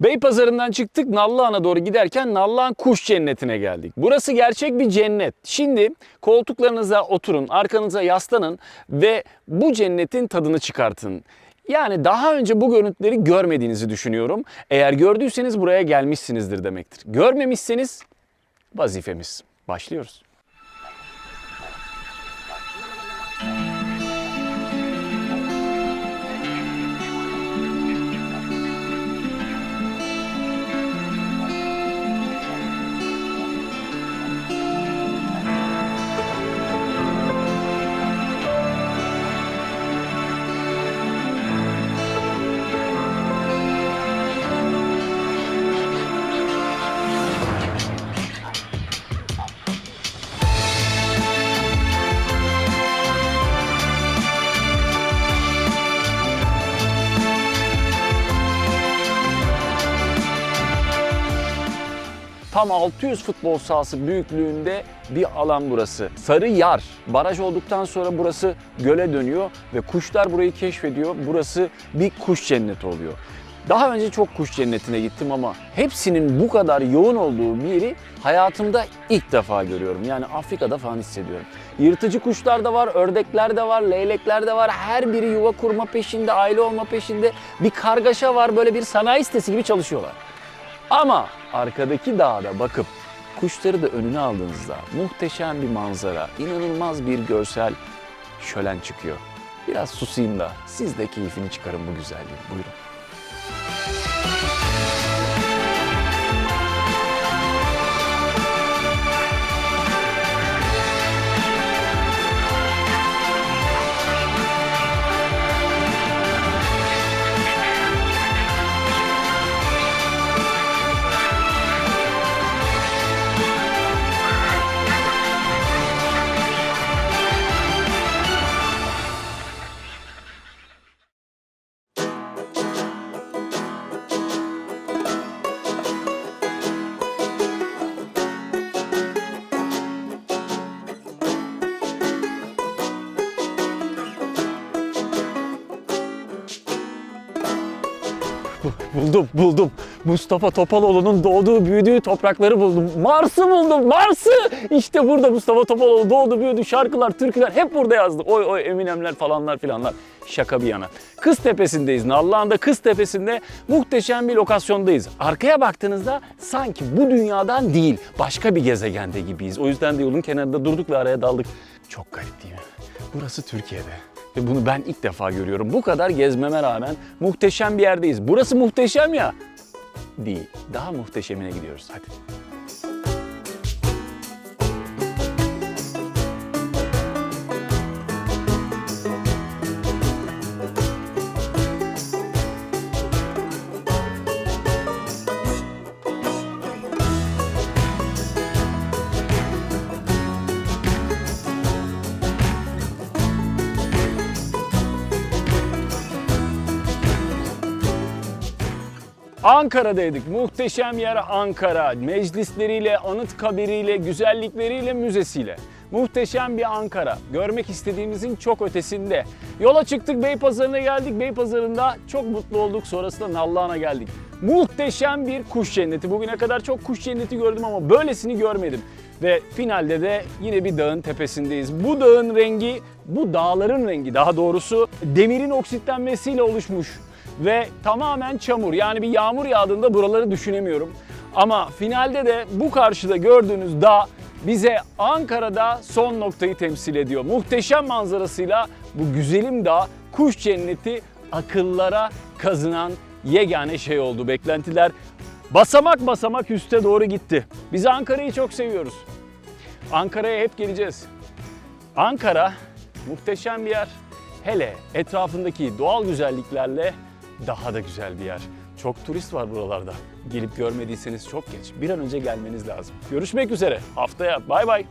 Beypazarı'ndan çıktık Nallıhan'a doğru giderken Nallıhan Kuş Cenneti'ne geldik. Burası gerçek bir cennet. Şimdi koltuklarınıza oturun, arkanıza yaslanın ve bu cennetin tadını çıkartın. Yani daha önce bu görüntüleri görmediğinizi düşünüyorum. Eğer gördüyseniz buraya gelmişsinizdir demektir. Görmemişseniz vazifemiz. Başlıyoruz. Tam 600 futbol sahası büyüklüğünde bir alan burası. Sarı Yar. Baraj olduktan sonra burası göle dönüyor ve kuşlar burayı keşfediyor. Burası bir kuş cenneti oluyor. Daha önce çok kuş cennetine gittim ama hepsinin bu kadar yoğun olduğu bir yeri hayatımda ilk defa görüyorum. Yani Afrika'da falan hissediyorum. Yırtıcı kuşlar da var, ördekler de var, leylekler de var. Her biri yuva kurma peşinde, aile olma peşinde. Bir kargaşa var, böyle bir sanayi sitesi gibi çalışıyorlar. Ama arkadaki dağda bakıp kuşları da önüne aldığınızda muhteşem bir manzara, inanılmaz bir görsel şölen çıkıyor. Biraz susayım da siz de keyfini çıkarın bu güzelliğin. Buyurun. Buldum, buldum. Mustafa Topaloğlu'nun doğduğu, büyüdüğü toprakları buldum. Mars'ı buldum, Mars'ı! İşte burada Mustafa Topaloğlu doğdu, büyüdü. Şarkılar, türküler hep burada yazdı. Oy oy Eminemler falanlar filanlar. Şaka bir yana. Kız Tepesi'ndeyiz. Nallıhan'da Kız Tepesi'nde muhteşem bir lokasyondayız. Arkaya baktığınızda sanki bu dünyadan değil, başka bir gezegende gibiyiz. O yüzden de yolun kenarında durduk ve araya daldık. Çok garip değil mi? Burası Türkiye'de. Ve bunu ben ilk defa görüyorum. Bu kadar gezmeme rağmen muhteşem bir yerdeyiz. Burası muhteşem ya. Değil. Daha muhteşemine gidiyoruz. Hadi. Ankara'daydık. Muhteşem yer Ankara. Meclisleriyle, anıt kabiriyle, güzellikleriyle, müzesiyle. Muhteşem bir Ankara. Görmek istediğimizin çok ötesinde. Yola çıktık Beypazarı'na geldik. Beypazarı'nda çok mutlu olduk. Sonrasında Nallıhan'a geldik. Muhteşem bir kuş cenneti. Bugüne kadar çok kuş cenneti gördüm ama böylesini görmedim. Ve finalde de yine bir dağın tepesindeyiz. Bu dağın rengi, bu dağların rengi daha doğrusu demirin oksitlenmesiyle oluşmuş ve tamamen çamur. Yani bir yağmur yağdığında buraları düşünemiyorum. Ama finalde de bu karşıda gördüğünüz dağ bize Ankara'da son noktayı temsil ediyor. Muhteşem manzarasıyla bu güzelim dağ kuş cenneti akıllara kazınan yegane şey oldu. Beklentiler basamak basamak üste doğru gitti. Biz Ankara'yı çok seviyoruz. Ankara'ya hep geleceğiz. Ankara muhteşem bir yer. Hele etrafındaki doğal güzelliklerle daha da güzel bir yer. Çok turist var buralarda. Gelip görmediyseniz çok geç. Bir an önce gelmeniz lazım. Görüşmek üzere. Haftaya. Bay bay.